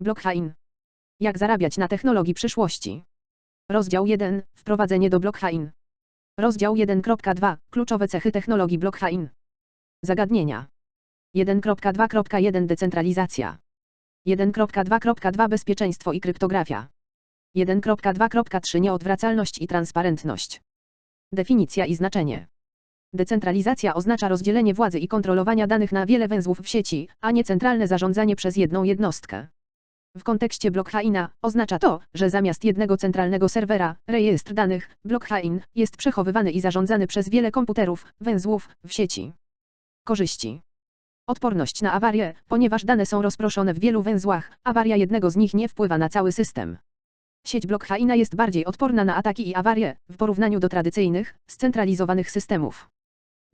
Blockchain. Jak zarabiać na technologii przyszłości. Rozdział 1. Wprowadzenie do blockchain. Rozdział 1.2. Kluczowe cechy technologii blockchain. Zagadnienia. 1.2.1 Decentralizacja. 1.2.2 Bezpieczeństwo i kryptografia. 1.2.3 Nieodwracalność i transparentność. Definicja i znaczenie. Decentralizacja oznacza rozdzielenie władzy i kontrolowania danych na wiele węzłów w sieci, a nie centralne zarządzanie przez jedną jednostkę. W kontekście blockchaina oznacza to, że zamiast jednego centralnego serwera, rejestr danych, blockchain jest przechowywany i zarządzany przez wiele komputerów, węzłów w sieci. Korzyści. Odporność na awarie, ponieważ dane są rozproszone w wielu węzłach, awaria jednego z nich nie wpływa na cały system. Sieć blockchaina jest bardziej odporna na ataki i awarie, w porównaniu do tradycyjnych, scentralizowanych systemów.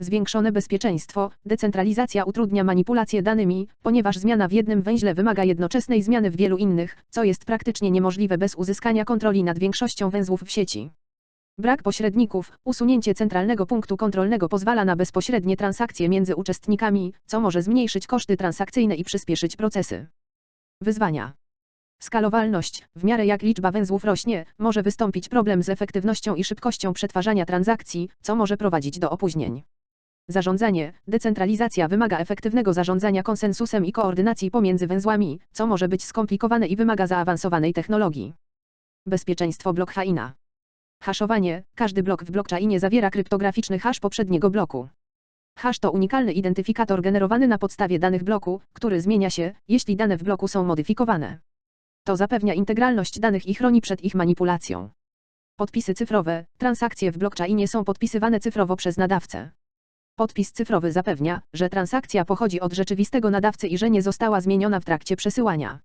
Zwiększone bezpieczeństwo, decentralizacja utrudnia manipulację danymi, ponieważ zmiana w jednym węźle wymaga jednoczesnej zmiany w wielu innych, co jest praktycznie niemożliwe bez uzyskania kontroli nad większością węzłów w sieci. Brak pośredników, usunięcie centralnego punktu kontrolnego pozwala na bezpośrednie transakcje między uczestnikami, co może zmniejszyć koszty transakcyjne i przyspieszyć procesy. Wyzwania. Skalowalność. W miarę jak liczba węzłów rośnie, może wystąpić problem z efektywnością i szybkością przetwarzania transakcji, co może prowadzić do opóźnień. Zarządzanie, decentralizacja wymaga efektywnego zarządzania konsensusem i koordynacji pomiędzy węzłami, co może być skomplikowane i wymaga zaawansowanej technologii. Bezpieczeństwo blockchaina. Haszowanie. Każdy blok w blockchainie zawiera kryptograficzny hash poprzedniego bloku. Hash to unikalny identyfikator generowany na podstawie danych bloku, który zmienia się, jeśli dane w bloku są modyfikowane. To zapewnia integralność danych i chroni przed ich manipulacją. Podpisy cyfrowe. Transakcje w blockchainie są podpisywane cyfrowo przez nadawcę. Podpis cyfrowy zapewnia, że transakcja pochodzi od rzeczywistego nadawcy i że nie została zmieniona w trakcie przesyłania.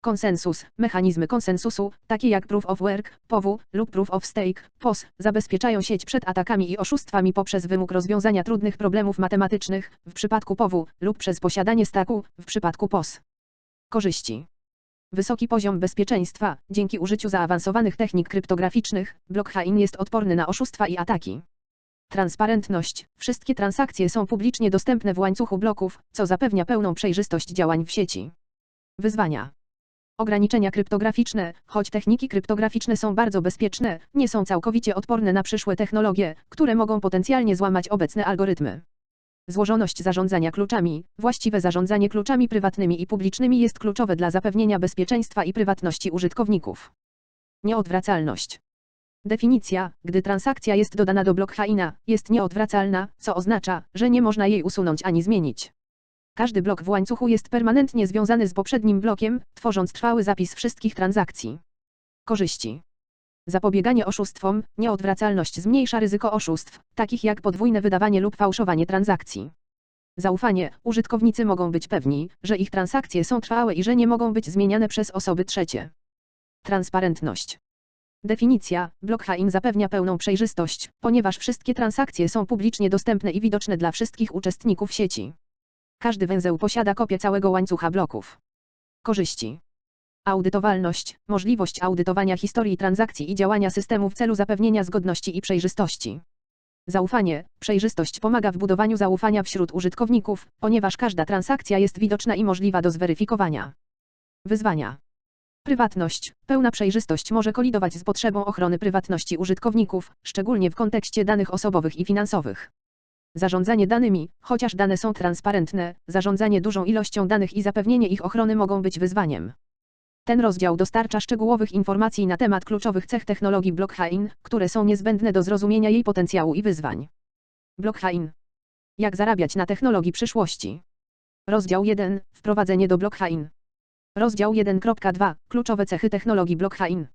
Konsensus, mechanizmy konsensusu, takie jak Proof of Work, POW lub Proof of Stake, POS, zabezpieczają sieć przed atakami i oszustwami poprzez wymóg rozwiązania trudnych problemów matematycznych, w przypadku POW, lub przez posiadanie staku, w przypadku POS. Korzyści. Wysoki poziom bezpieczeństwa, dzięki użyciu zaawansowanych technik kryptograficznych, blockchain jest odporny na oszustwa i ataki. Transparentność. Wszystkie transakcje są publicznie dostępne w łańcuchu bloków, co zapewnia pełną przejrzystość działań w sieci. Wyzwania. Ograniczenia kryptograficzne, choć techniki kryptograficzne są bardzo bezpieczne, nie są całkowicie odporne na przyszłe technologie, które mogą potencjalnie złamać obecne algorytmy. Złożoność zarządzania kluczami, właściwe zarządzanie kluczami prywatnymi i publicznymi jest kluczowe dla zapewnienia bezpieczeństwa i prywatności użytkowników. Nieodwracalność. Definicja, gdy transakcja jest dodana do blockchaina, jest nieodwracalna, co oznacza, że nie można jej usunąć ani zmienić. Każdy blok w łańcuchu jest permanentnie związany z poprzednim blokiem, tworząc trwały zapis wszystkich transakcji. Korzyści. Zapobieganie oszustwom, nieodwracalność zmniejsza ryzyko oszustw, takich jak podwójne wydawanie lub fałszowanie transakcji. Zaufanie. Użytkownicy mogą być pewni, że ich transakcje są trwałe i że nie mogą być zmieniane przez osoby trzecie. Transparentność. Definicja: blockchain zapewnia pełną przejrzystość, ponieważ wszystkie transakcje są publicznie dostępne i widoczne dla wszystkich uczestników sieci. Każdy węzeł posiada kopię całego łańcucha bloków. Korzyści. Audytowalność, możliwość audytowania historii transakcji i działania systemu w celu zapewnienia zgodności i przejrzystości. Zaufanie, przejrzystość pomaga w budowaniu zaufania wśród użytkowników, ponieważ każda transakcja jest widoczna i możliwa do zweryfikowania. Wyzwania. Prywatność. Pełna przejrzystość może kolidować z potrzebą ochrony prywatności użytkowników, szczególnie w kontekście danych osobowych i finansowych. Zarządzanie danymi, chociaż dane są transparentne, zarządzanie dużą ilością danych i zapewnienie ich ochrony mogą być wyzwaniem. Ten rozdział dostarcza szczegółowych informacji na temat kluczowych cech technologii blockchain, które są niezbędne do zrozumienia jej potencjału i wyzwań. Blockchain. Jak zarabiać na technologii przyszłości? Rozdział 1. Wprowadzenie do blockchain. Rozdział 1.2. Kluczowe cechy technologii blockchain.